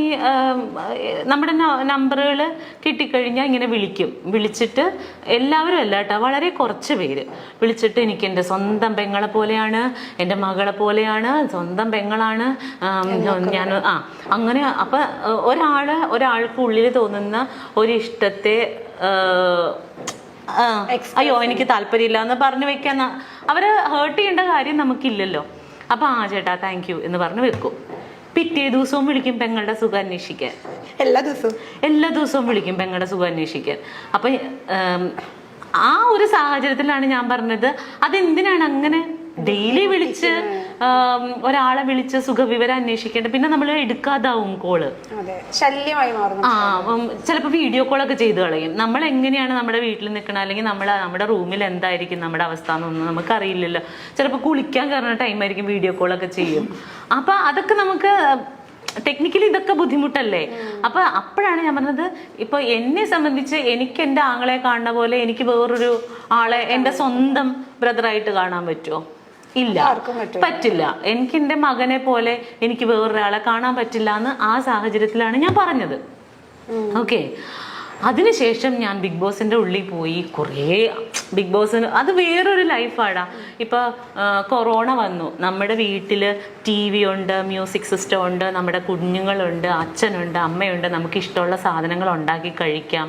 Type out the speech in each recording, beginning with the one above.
ഈ നമ്മുടെ നമ്പറുകൾ കിട്ടിക്കഴിഞ്ഞാൽ ഇങ്ങനെ വിളിക്കും. വിളിച്ചിട്ട് എല്ലാവരും അല്ല കേട്ടോ വളരെ കുറച്ച് പേര്. വിളിച്ചിട്ട് എനിക്ക് എന്റെ സ്വന്തം പെങ്ങളെ പോലെയാണ് എന്റെ മകളെ പോലെയാണ് സ്വന്തം പെങ്ങളാണ് ഞാൻ ആ അങ്ങനെ അപ്പം ഒരാൾ ഒരാൾക്ക് ഉള്ളിൽ തോന്നുന്ന ഒരിഷ്ടത്തെ അയ്യോ എനിക്ക് താല്പര്യമില്ല എന്ന് പറഞ്ഞു വെക്കാൻ അവരെ ഹേർട്ട് ചെയ്യേണ്ട കാര്യം നമുക്കില്ലല്ലോ. അപ്പൊ ആ ചേട്ടാ താങ്ക് യു എന്ന് പറഞ്ഞു വെക്കും. പിറ്റേ ദിവസവും വിളിക്കും പെങ്ങളുടെ സുഖം അന്വേഷിക്കാൻ. എല്ലാ ദിവസവും? എല്ലാ ദിവസവും വിളിക്കും പെങ്ങളുടെ സുഖം അന്വേഷിക്കാൻ. അപ്പൊ ആ ഒരു സാഹചര്യത്തിലാണ് ഞാൻ പറഞ്ഞത്. അതെന്തിനാണ് അങ്ങനെ ഡെയിലി വിളിച്ച് ഒരാളെ വിളിച്ച് സുഖവിവരം അന്വേഷിക്കേണ്ട. പിന്നെ നമ്മൾ എടുക്കാതാവും കോൾ. ശല്യമായി ആ ചിലപ്പോൾ വീഡിയോ കോൾ ഒക്കെ ചെയ്തു കളയും. നമ്മൾ എങ്ങനെയാണ് നമ്മുടെ വീട്ടിൽ നിൽക്കണം? അല്ലെങ്കിൽ നമ്മൾ നമ്മുടെ റൂമിൽ എന്തായിരിക്കും നമ്മുടെ അവസ്ഥ എന്നൊന്നും നമുക്കറിയില്ലല്ലോ. ചിലപ്പോൾ കുളിക്കാൻ കയറുന്ന ടൈമായിരിക്കും വീഡിയോ കോൾ ഒക്കെ ചെയ്യും. അപ്പൊ അതൊക്കെ നമുക്ക് ടെക്നിക്കലി ഇതൊക്കെ ബുദ്ധിമുട്ടല്ലേ? അപ്പൊ അപ്പോഴാണ് ഞാൻ പറഞ്ഞത് ഇപ്പൊ എന്നെ സംബന്ധിച്ച് എനിക്ക് എന്റെ ആങ്ങളെ കാണുന്ന പോലെ എനിക്ക് വേറൊരു ആളെ എന്റെ സ്വന്തം ബ്രദറായിട്ട് കാണാൻ പറ്റുമോ? ഇല്ല. പറ്റില്ല. എനിക്ക് എന്റെ മകനെ പോലെ എനിക്ക് വേറൊരാളെ കാണാൻ പറ്റില്ല എന്ന് ആ സാഹചര്യത്തിലാണ് ഞാൻ പറഞ്ഞത്. ഓക്കെ. അതിനുശേഷം ഞാൻ ബിഗ് ബോസിന്റെ ഉള്ളിൽ പോയി കുറേ ബിഗ് ബോസിന് അത് വേറൊരു ലൈഫാടാ ഇപ്പൊ കൊറോണ വന്നു. നമ്മുടെ വീട്ടിൽ ടി വി ഉണ്ട് മ്യൂസിക് സിസ്റ്റം ഉണ്ട് നമ്മുടെ കുഞ്ഞുങ്ങളുണ്ട് അച്ഛനുണ്ട് അമ്മയുണ്ട്. നമുക്ക് ഇഷ്ടമുള്ള സാധനങ്ങൾ ഉണ്ടാക്കി കഴിക്കാം.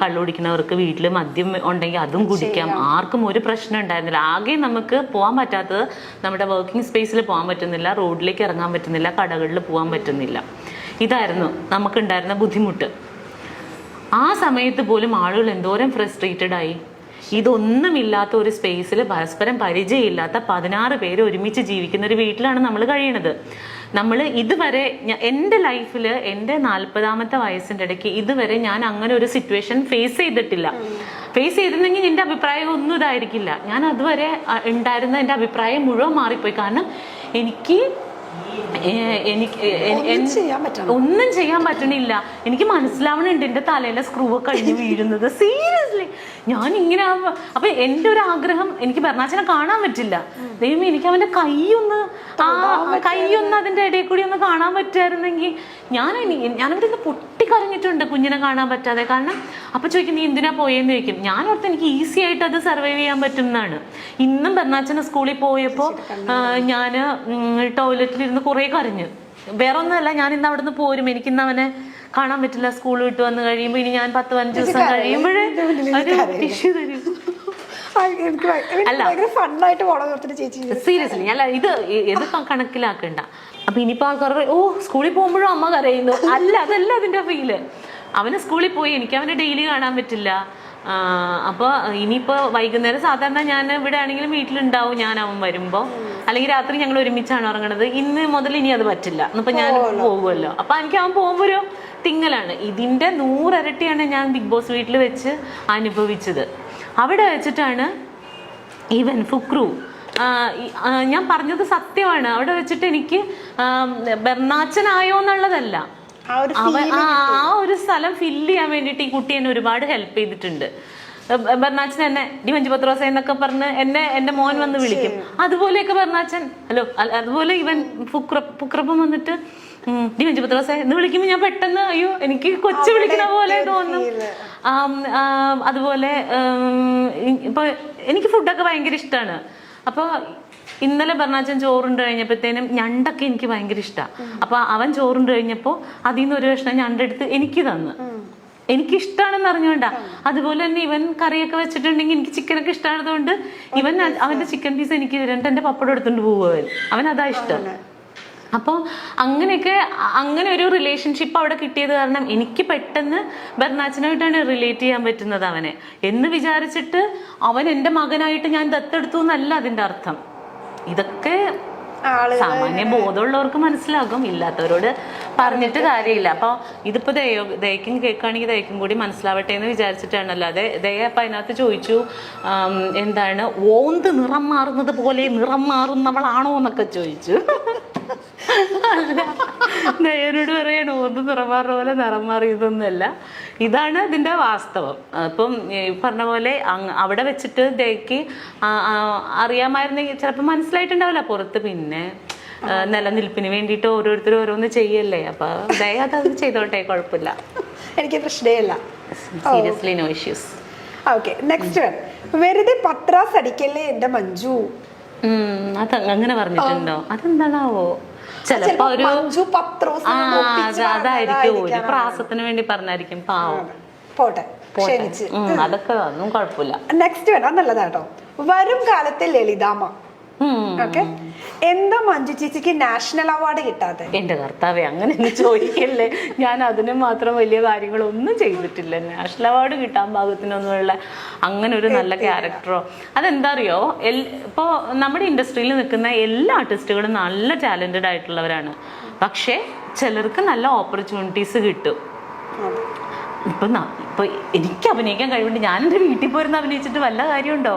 കള്ളുടിക്കുന്നവർക്ക് വീട്ടിൽ മദ്യം ഉണ്ടെങ്കിൽ അതും കുടിക്കാം. ആർക്കും ഒരു പ്രശ്നം ഉണ്ടായിരുന്നില്ല. ആകെ നമുക്ക് പോകാൻ പറ്റാത്തത് നമ്മുടെ വർക്കിംഗ് സ്പേസിൽ പോകാൻ പറ്റുന്നില്ല റോഡിലേക്ക് ഇറങ്ങാൻ പറ്റുന്നില്ല കടകളിൽ പോകാൻ പറ്റുന്നില്ല. ഇതായിരുന്നു നമുക്കുണ്ടായിരുന്ന ബുദ്ധിമുട്ട്. ആ സമയത്ത് പോലും ആളുകൾ എന്തോരം ഫ്രസ്ട്രേറ്റഡ് ആയി. ഇതൊന്നുമില്ലാത്ത ഒരു സ്പേസിൽ പരസ്പരം പരിചയമില്ലാത്ത പതിനാറ് പേര് ഒരുമിച്ച് ജീവിക്കുന്ന ഒരു വീട്ടിലാണ് നമ്മൾ കഴിയണത്. നമ്മൾ ഇതുവരെ എന്റെ ലൈഫിൽ എന്റെ നാൽപ്പതാമത്തെ വയസ്സിന്റെ ഇടയ്ക്ക് ഇതുവരെ ഞാൻ അങ്ങനെ ഒരു സിറ്റുവേഷൻ ഫേസ് ചെയ്തിട്ടില്ല. ഫേസ് ചെയ്തിരുന്നെങ്കിൽ എന്റെ അഭിപ്രായം ഒന്നും ഇതായിരിക്കില്ല. ഞാൻ അതുവരെ ഉണ്ടായിരുന്ന എന്റെ അഭിപ്രായം മുഴുവൻ മാറിപ്പോയി. കാരണം എനിക്ക് എനിക്ക് ഒന്നും ചെയ്യാൻ പറ്റണം. പറ്റണില്ല. എനിക്ക് മനസ്സിലാവണുണ്ട് എന്റെ തലയിലെ സ്ക്രൂ ഒക്കെ കഴിഞ്ഞ് വീഴുന്നത്. സീരിയസ്ലി ഞാൻ ഇങ്ങനെ ആവുമ്പോ- അപ്പൊ എന്റെ ഒരു ആഗ്രഹം എനിക്ക് ഭരണാച്ചനെ കാണാൻ പറ്റില്ല. ദൈവം എനിക്ക് അവന്റെ കൈ ഒന്ന് ആ കൈയൊന്ന് അതിന്റെ ഇടയിൽ കൂടി ഒന്ന് കാണാൻ പറ്റുമായിരുന്നെങ്കിൽ ഞാൻ ഞാൻ ഞാനിവിടെ നിന്ന് പൊട്ടിക്കരഞ്ഞിട്ടുണ്ട് കുഞ്ഞിനെ കാണാൻ പറ്റാതെ. കാരണം അപ്പൊ ചോദിക്കും നീ എന്തിനാ പോയെന്ന് ചോദിക്കും. ഞാൻ ഓർത്ത് എനിക്ക് ഈസി ആയിട്ട് അത് സർവൈവ് ചെയ്യാൻ പറ്റും എന്നാണ് ഇന്നും ഭരണാച്ചനെ സ്കൂളിൽ പോയപ്പോൾ ഞാൻ ടോയ്ലറ്റിൽ ഇരുന്ന് കുറേ കരഞ്ഞു. വേറെ ഒന്നുമല്ല ഞാൻ ഇന്ന് അവിടെ നിന്ന് പോരും. എനിക്ക് ഇന്ന് അവനെ കാണാൻ പറ്റില്ല സ്കൂൾ വിട്ട് വന്ന് കഴിയുമ്പോൾ ഇനി ഞാൻ പത്ത് പതിനഞ്ച് ദിവസം കഴിയുമ്പോഴേ ഒരു ടിഷ്യൂ തരും. സീരിയസ്ലി അല്ല. ഇത് ഇത് കണക്കിലാക്കണ്ട. അപ്പൊ ഇനിയിപ്പോ ആൾക്കാർ ഓ സ്കൂളിൽ പോകുമ്പോഴും അമ്മ കരയുന്നു. അല്ല അതല്ല അതിന്റെ ഫീൽ അവന് സ്കൂളിൽ പോയി എനിക്ക് അവനെ ഡെയിലി കാണാൻ പറ്റില്ല. അപ്പോൾ അപ്പൊ ഇനിയിപ്പോ വൈകുന്നേരം സാധാരണ ഞാൻ ഇവിടെ ആണെങ്കിലും വീട്ടിലുണ്ടാവും ഞാൻ അവൻ വരുമ്പോ. അല്ലെങ്കിൽ രാത്രി ഞങ്ങൾ ഒരുമിച്ചാണ് ഉറങ്ങണത്. ഇന്ന് മുതൽ ഇനി അത് പറ്റില്ല. എന്നിപ്പോ ഞാൻ പോകുമല്ലോ അപ്പൊ എനിക്ക് അവൻ പോകുമ്പോ ഒരു തിങ്ങലാണ്. ഇതിന്റെ നൂറരട്ടിയാണ് ഞാൻ ബിഗ് ബോസ് വീട്ടിൽ വെച്ച് അനുഭവിച്ചത്. അവിടെ വെച്ചിട്ടാണ് ഈവൻ ഫുക്രു. ഞാൻ പറഞ്ഞത് സത്യമാണ്. അവിടെ വെച്ചിട്ട് എനിക്ക് ബെർണാച്ചനായോ എന്നുള്ളതല്ല. ആ ഒരു സ്ഥലം ഫില്ല് ചെയ്യാൻ വേണ്ടിയിട്ട് ഈ കുട്ടി എന്നെ ഒരുപാട് ഹെൽപ്പ് ചെയ്തിട്ടുണ്ട്. ബെർണാച്ചൻ എന്നെ ഡി മഞ്ജു പത്രോസ എന്നൊക്കെ പറഞ്ഞ് എന്നെ എന്റെ മോൻ വന്ന് വിളിക്കും. അതുപോലെയൊക്കെ ബെർണാച്ചൻ ഹലോ അതുപോലെ ഇവൻ ഫുക്ര ഫുക്രപ്പം വന്നിട്ട് ഡി മഞ്ജു പത്രോസ എന്ന് വിളിക്കുമ്പോൾ ഞാൻ പെട്ടെന്ന് അയ്യോ എനിക്ക് കൊച്ചു വിളിക്കുന്ന പോലെ തോന്നും. അതുപോലെ ഇപ്പൊ എനിക്ക് ഫുഡൊക്കെ ഭയങ്കര ഇഷ്ടമാണ് അപ്പോൾ ഇന്നലെ ബർണാച്ചൻ ചോറുണ്ട് കഴിഞ്ഞപ്പോഴത്തേനും ഞണ്ടൊക്കെ എനിക്ക് ഭയങ്കര ഇഷ്ടമാണ് അപ്പൊ അവൻ ചോറുണ്ട് കഴിഞ്ഞപ്പോൾ അതിൽ നിന്ന് ഒരു കഷ്ണം ഞണ്ടെടുത്ത് എനിക്ക് തന്നു. എനിക്ക് ഇഷ്ടമാണെന്ന് അറിഞ്ഞുകൊണ്ടാ അതുപോലെ തന്നെ ഇവൻ കറിയൊക്കെ വെച്ചിട്ടുണ്ടെങ്കിൽ എനിക്ക് ചിക്കനൊക്കെ ഇഷ്ടമായതുകൊണ്ട് ഇവൻ അവന്റെ ചിക്കൻ പീസ് എനിക്ക് രണ്ട് എന്റെ പപ്പടം എടുത്തുകൊണ്ട് അവൻ അവൻ. അതാ ഇഷ്ടം. അപ്പോൾ അങ്ങനെയൊക്കെ അങ്ങനെ ഒരു റിലേഷൻഷിപ്പ് അവിടെ കിട്ടിയത് കാരണം എനിക്ക് പെട്ടെന്ന് ബർണാച്ചനായിട്ടാണ് റിലേറ്റ് ചെയ്യാൻ പറ്റുന്നത് അവനെ. എന്ന് വിചാരിച്ചിട്ട് അവൻ എന്റെ മകനായിട്ട് ഞാൻ ദത്തെടുത്തു എന്നല്ല അതിന്റെ അർത്ഥം. ഇതൊക്കെ സാമാന്യ ബോധമുള്ളവർക്ക് മനസ്സിലാകും. ഇല്ലാത്തവരോട് പറഞ്ഞിട്ട് കാര്യമില്ല. അപ്പോൾ ഇതിപ്പോ ദയോ ദയക്കും കേൾക്കുകയാണെങ്കിൽ ദയക്കും കൂടി മനസ്സിലാവട്ടെ എന്ന് വിചാരിച്ചിട്ടാണ് അല്ലാതെ ദയ അപ്പം അതിനകത്ത് ചോദിച്ചു എന്താണ് ഓന്ത് നിറം മാറുന്നത് പോലെ നിറം മാറുന്നവളാണോ എന്നൊക്കെ ചോദിച്ചു. ദയനോട് പറയാണ് ഓർന്ന് നിറമാറുന്ന പോലെ നിറം മാറിയതൊന്നുമല്ല. ഇതാണ് ഇതിന്റെ വാസ്തവം. അപ്പം ഈ പറഞ്ഞ പോലെ അവിടെ വെച്ചിട്ട് ദയക്ക് അറിയാമായിരുന്നെങ്കിൽ ചിലപ്പോൾ മനസ്സിലായിട്ടുണ്ടാവില്ല. പുറത്ത് പിന്നെ നിലനിൽപ്പിന് വേണ്ടിയിട്ട് ഓരോരുത്തർ ഓരോന്ന് ചെയ്യല്ലേ. അപ്പൊ ദയ അത് ചെയ്തോട്ടെ കുഴപ്പമില്ല. എനിക്ക് പ്രശ്നമില്ല. Seriously no issues okay. Next one വെറുതെ പത്രാസ് അടിക്കല്ലേ എന്റെ മഞ്ജു? അത് അങ്ങനെ പറഞ്ഞിട്ടുണ്ടോ? അതെന്താണാവോ? ചിലപ്പോ ഒരു അതായിരിക്കും. ഒരു പ്രാസത്തിന് വേണ്ടി പറഞ്ഞായിരിക്കും പാവം. പോട്ടെ ഉം, അതൊക്കെ ഒന്നും കുഴപ്പമില്ല. നെക്സ്റ്റ് വേണം. നല്ലതാട്ടോ. വരും കാലത്തെ ലളിതാമ്മ. ഓക്കെ എന്താ മഞ്ജു ചേച്ചിക്ക് നാഷണൽ അവാർഡ് കിട്ടാതെ എന്റെ കർത്താവെ അങ്ങനെ ചോദിക്കല്ലേ? ഞാൻ അതിന് മാത്രം വലിയ കാര്യങ്ങളൊന്നും ചെയ്തിട്ടില്ല. നാഷണൽ അവാർഡ് കിട്ടാൻ ഭാഗത്തിനൊന്നുമുള്ള അങ്ങനെ ഒരു നല്ല ക്യാരക്ടറോ അതെന്താ അറിയോ ഇപ്പോ ഇപ്പോൾ നമ്മുടെ ഇൻഡസ്ട്രിയിൽ നിൽക്കുന്ന എല്ലാ ആർട്ടിസ്റ്റുകളും നല്ല ടാലന്റഡ് ആയിട്ടുള്ളവരാണ്. പക്ഷേ ചിലർക്ക് നല്ല ഓപ്പർച്യൂണിറ്റീസ് കിട്ടും. ഇപ്പൊ ഇപ്പോൾ ഇപ്പൊ എനിക്ക് അഭിനയിക്കാൻ കഴിവുണ്ട്. ഞാൻ എന്റെ വീട്ടിൽ പോരുന്ന അഭിനയിച്ചിട്ട് വല്ല കാര്യമുണ്ടോ?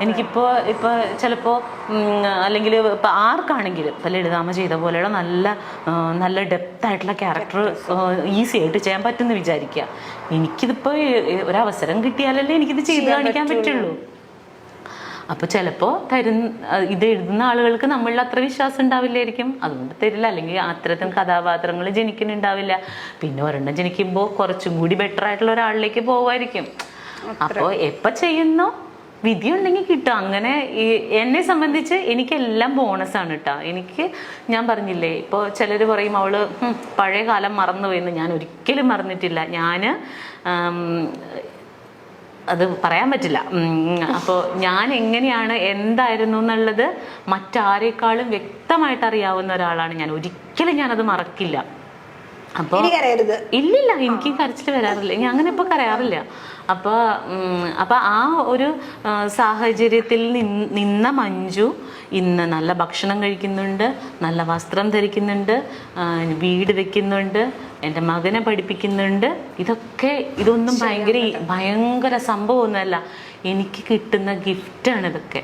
എനിക്കിപ്പോ ഇപ്പൊ ചിലപ്പോ അല്ലെങ്കിൽ ഇപ്പൊ ആർക്കാണെങ്കിലും ഇപ്പൊ ലളിതാമ ചെയ്ത പോലെയുള്ള നല്ല നല്ല ഡെപ്ത് ആയിട്ടുള്ള ക്യാരക്ടർ ഈസി ആയിട്ട് ചെയ്യാൻ പറ്റുമെന്ന് വിചാരിക്കുക എനിക്കിതിപ്പോ ഒരവസരം ഏ- ഒരു അവസരം കിട്ടിയാലല്ലേ എനിക്കിത് ചെയ്ത് കാണിക്കാൻ പറ്റുള്ളൂ. അപ്പൊ ചിലപ്പോ തരുന്ന ഇത് എഴുതുന്ന ആളുകൾക്ക് നമ്മളിൽ അത്ര വിശ്വാസം ഉണ്ടാവില്ലായിരിക്കും. അതുകൊണ്ട് തരില്ല. അല്ലെങ്കിൽ അത്തരത്തിൽ കഥാപാത്രങ്ങൾ ജനിക്കുന്നുണ്ടാവില്ല. പിന്നെ ഒരെണ്ണം ജനിക്കുമ്പോൾ കുറച്ചും കൂടി ബെറ്റർ ആയിട്ടുള്ള ഒരാളിലേക്ക് പോവായിരിക്കും അപ്പോൾ എപ്പ ചെയ്യുന്നു? വിധി ഉണ്ടെങ്കിൽ കിട്ടും. അങ്ങനെ ഈ എന്നെ സംബന്ധിച്ച് എനിക്കെല്ലാം ബോണസ് ആണ് കേട്ടോ എനിക്ക് ഞാൻ പറഞ്ഞില്ലേ ഇപ്പോൾ ചിലർ പറയും അവൾ പഴയ കാലം മറന്നു പോയെന്ന് ഞാൻ ഒരിക്കലും മറന്നിട്ടില്ല. ഞാൻ അത് പറയാൻ പറ്റില്ല. അപ്പോൾ ഞാൻ എങ്ങനെയാണ് എന്തായിരുന്നു എന്നുള്ളത് മറ്റാരേക്കാളും വ്യക്തമായിട്ട് അറിയാവുന്ന ഒരാളാണ് ഞാൻ. ഒരിക്കലും ഞാനത് മറക്കില്ല. അപ്പോൾ ഇല്ലില്ല എനിക്ക് കരച്ചിൽ വരാറില്ല. ഞാൻ അങ്ങനെ ഇപ്പൊ കരയാറില്ല. അപ്പോൾ അപ്പോൾ അപ്പൊ ആ ഒരു സാഹചര്യത്തിൽ നിന്ന മഞ്ജു ഇന്ന് നല്ല ഭക്ഷണം കഴിക്കുന്നുണ്ട് നല്ല വസ്ത്രം ധരിക്കുന്നുണ്ട് വീട് വെക്കുന്നുണ്ട് എന്റെ മകനെ പഠിപ്പിക്കുന്നുണ്ട്. ഇതൊക്കെ ഇതൊന്നും ഭയങ്കര ഭയങ്കര സംഭവമൊന്നുമല്ല. എനിക്ക് കിട്ടുന്ന ഗിഫ്റ്റാണ് ഇതൊക്കെ